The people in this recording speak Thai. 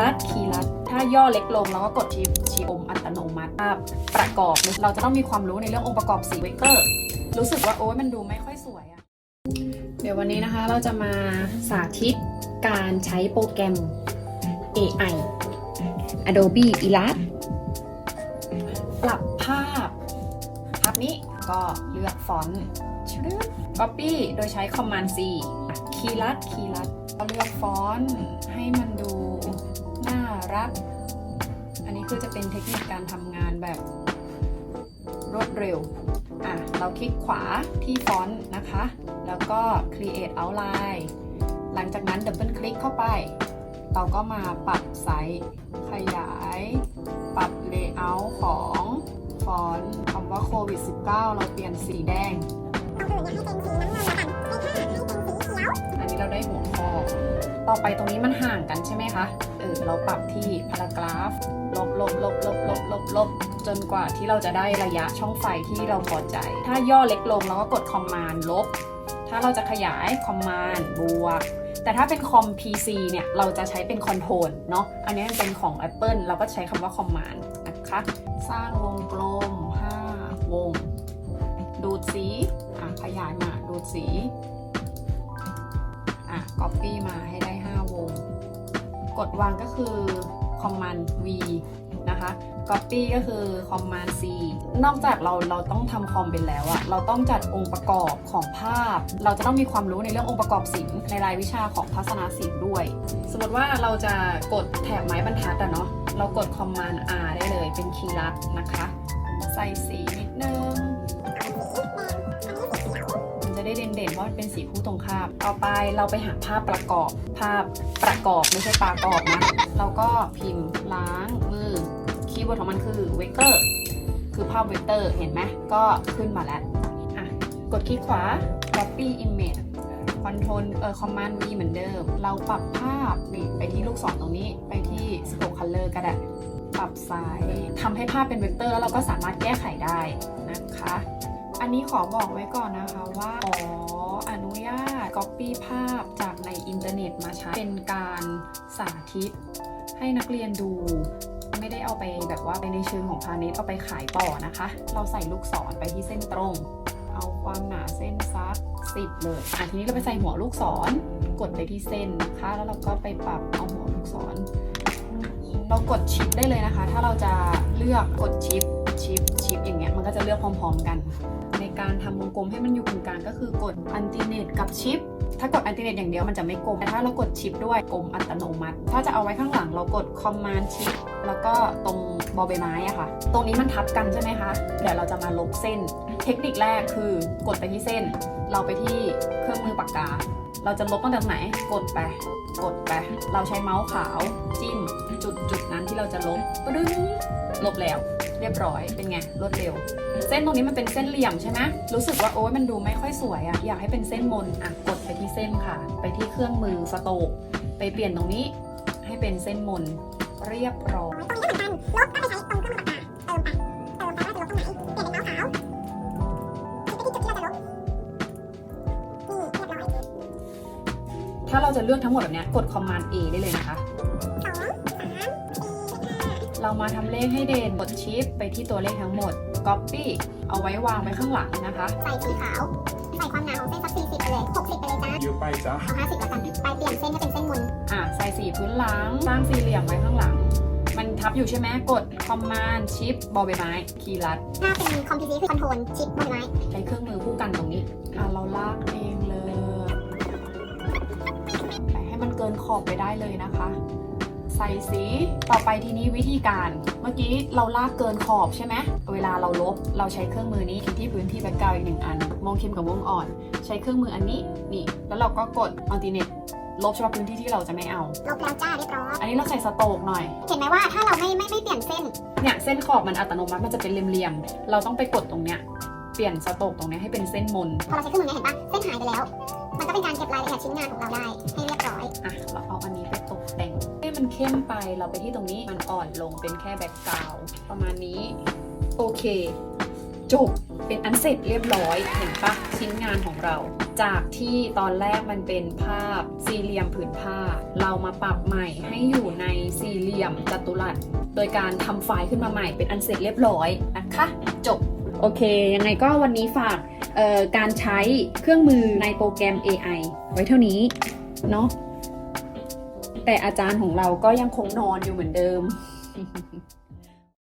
รัดคีย์รัด ถ้าย่อเล็กลงเราก็กดชิปชิปอมอัตโนมัติภาพประกอบเราจะต้องมีความรู้ในเรื่ององค์ประกอบสีเวกเตอร์ รู้สึกว่าโอ้ยมันดูไม่ค่อยสวยอะเดี๋ยววันนี้นะคะเราจะมาสาธิตการใช้โปรแกรม AI Adobe Illustrator ปรับภาพ ภาพนี้ก็เลือกฟอนต์ชึบ Copy โดยใช้ Command C คีย์ลัดคีย์ลัดก็เลือกฟอนต์ให้มันดู รักอันนี้คือจะเป็นเทคนิคการทำงานแบบรวดเร็ว อะ เราคลิกขวาที่ฟอนต์นะคะ แล้วก็ Create Outline หลังจากนั้นดับเบิลคลิกเข้าไป เราก็มาปรับไซส์ขยาย ปรับ Layout ของฟอนต์คำว่าโควิด -19 เราเปลี่ยนสีแดงอันนี้เราได้หัวข้อ ต่อไปตรงนี้มันห่างกันใช่ไหมคะ เออ เราปรับที่พารากราฟ ลบลบลบลบลบลบลบจนกว่าที่เราจะได้ระยะช่องไฟที่เราพอใจ ถ้าย่อเล็กลงเราก็กด Command ลบ ถ้าเราจะขยาย Command บวก แต่ถ้าเป็นคอม PC เนี่ย เราจะใช้เป็น Control เนาะ อันนี้มันเป็นของ Apple เราก็ใช้คำว่า Command นะคะ สร้างวงกลม 5 วง ดูดสี อะ ขยายมา ดูดสี copy มาให้ได้ 5 วง กดวางก็คือ command V นะคะ copy ก็คือ command C นอกจากเราเราต้องทำคอมเป็นแล้วอะเราต้องจัดองค์ประกอบของภาพ เราจะต้องมีความรู้ในเรื่ององค์ประกอบศิลป์ในรายวิชาของทัศนศิลป์ด้วย สมมติว่าเราจะกดแถบไม้บรรทัดอะเนาะเรากด command R ได้เลยเป็นคีย์ลัดนะคะ ใส่สีนิดนึง จะได้เด่นว่ามันเป็นสีคู่ตรงข้ามต่อไปเราไปหาภาพประกอบ ภาพประกอบไม่ใช่ปลากรอบนะเราก็พิมพ์ล้างมือคีย์เวิร์ดของมันคือเวกเตอร์คือภาพเวกเตอร์เห็นไหมก็ขึ้นมาแล้วอะกดคลิกขวา copy image control เอ่อ command V เหมือนเดิม เราปรับภาพนี่ไปที่ลูกศรตรงนี้ไปที่ scope color ก็ได้ปรับไซส์ทำให้ภาพเป็นเวกเตอร์แล้วเราก็สามารถแก้ไขได้นะคะ อันนี้ขอบอกไว้ก่อนนะคะว่าขออนุญาต Copy ภาพจากในอินเทอร์เน็ตมาใช้เป็นการสาธิต ให้นักเรียนดูไม่ได้เอาไปแบบว่าไปในเชิงของพาณิชย์เอาไปขายต่อนะคะ เราใส่ลูกศรไปที่เส้นตรง เอาความหนาเส้นซักสิบเลยอะทีนี้เราไปใส่หัวลูกศร กดไปที่เส้นนะคะ แล้วเราก็ไปปรับเอาหัวลูกศร เรากดชิปได้เลยนะคะ ถ้าเราจะเลือกกดชิป ชิปชิปอย่างเงี้ยมันก็จะเลือกพร้อมๆกัน ในการทำวงกลมให้มันอยู่ตรงกลางก็คือกดอันติเนตกับชิปถ้ากดอันติเนตอย่างเดียวมันจะไม่กลมแต่ถ้าเรากดชิปด้วยกลมอัตโนมัติ ถ้าจะเอาไว้ข้างหลังเรากด command ชิปแล้วก็ตรงบอใบไม้อะค่ะ ตรงนี้มันทับกันใช่ไหมคะ เดี๋ยวเราจะมาลบเส้น เทคนิคแรกคือกดไปที่เส้น เราไปที่เครื่องมือปากกา เราจะลบตั้งแต่ไหน กดไป กดไป เราใช้เมาส์ขาวจิ้ม จุดจุดนั้นที่เราจะลบปดึงลบแล้ว เรียบร้อยเป็นไงรวดเร็ว เส้นตรงนี้มันเป็นเส้นเหลี่ยมใช่ไหมรู้สึกว่าโอ้ยมันดูไม่ค่อยสวยอะอยากให้เป็นเส้นมนอะกดไปที่เส้นค่ะ ไปที่เครื่องมือสโตกไปเปลี่ยนตรงนี้ให้เป็นเส้นมนเรียบร้อยลบก็ไปใช้ตรงเครื่องมือปากกาเติมไปเติมไปว่าจะลบตรงไหนเปลี่ยนเป็นเมาส์ขาวคลิกไปที่จุดที่เราจะลบเรียบร้อยถ้าเราจะเลือกทั้งหมดแบบนี้กด command A ได้เลยนะคะ เรามาทำเลขให้เด่นกดชิปไปที่ตัวเลขทั้งหมด copy เอาไว้วางไว้ข้างหลังนะคะ ใส่สีขาว ใส่ความหนาของเส้นสักสี่สิบไปเลยหกสิบไปเลยจ้าเยอะไปจ้ะเอาห้าสิบแล้วกัน ไปเปลี่ยนเส้นให้เป็นเส้นมนอะ ใส่สีพื้นหลัง สร้างสี่เหลี่ยมไว้ข้างหลัง มันทับอยู่ใช่ไหมกด command shift บอใบไม้ คีย์ลัด ถ้าเป็นคอมพิวเตอร์คือคอนโทรลชิปบนไม้ ใช้เครื่องมือคู่กันตรงนี้ อะ เราลากเองเลยไปให้มันเกินขอบไปได้เลยนะคะ ใส่สี ต่อไปทีนี้วิธีการ เมื่อกี้เราลากเกินขอบใช่ไหมเวลาเราลบเราใช้เครื่องมือนี้คลิกที่พื้นที่แบ็กกราวด์อีกหนึ่งอัน มองเข้มกับวงอ่อน ใช้เครื่องมืออันนี้นี่ แล้วเราก็กดอัลติเนตลบเฉพาะพื้นที่ที่เราจะไม่เอา ลบแล้วจ้าเรียบร้อย อันนี้เราใส่สโตกหน่อย เห็นไหมว่าถ้าเราไม่ไม่ไม่เปลี่ยนเส้น เนี่ยเส้นขอบมันอัตโนมัติมันจะเป็นเหลี่ยมๆ เราต้องไปกดตรงเนี้ย เปลี่ยนสโตกตรงเนี้ยให้เป็นเส้นมน พอเราใช้เครื่องมือเนี่ยเห็นปะเส้นหายไปแล้ว มันก็เป็นการเก็บรายละเอียดชิ้นงานของเราได้ให้เรียบร้อย อะเราเอาอันนี้ไปตกแต่งให้มันเข้มไปเราไปที่ตรงนี้มันอ่อนลงเป็นแค่แบ็กกราวด์ประมาณนี้ โอเค จบเป็นอันเสร็จเรียบร้อยเห็นปะชิ้นงานของเรา จากที่ตอนแรกมันเป็นภาพสี่เหลี่ยมผืนผ้า เรามาปรับใหม่ให้อยู่ในสี่เหลี่ยมจัตุรัส โดยการทำไฟล์ขึ้นมาใหม่เป็นอันเสร็จเรียบร้อยนะคะ จบ โอเค ยังไงก็วันนี้ฝาก การใช้เครื่องมือในโปรแกรม AI ไว้เท่านี้เนาะแต่อาจารย์ของเราก็ยังคงนอนอยู่เหมือนเดิม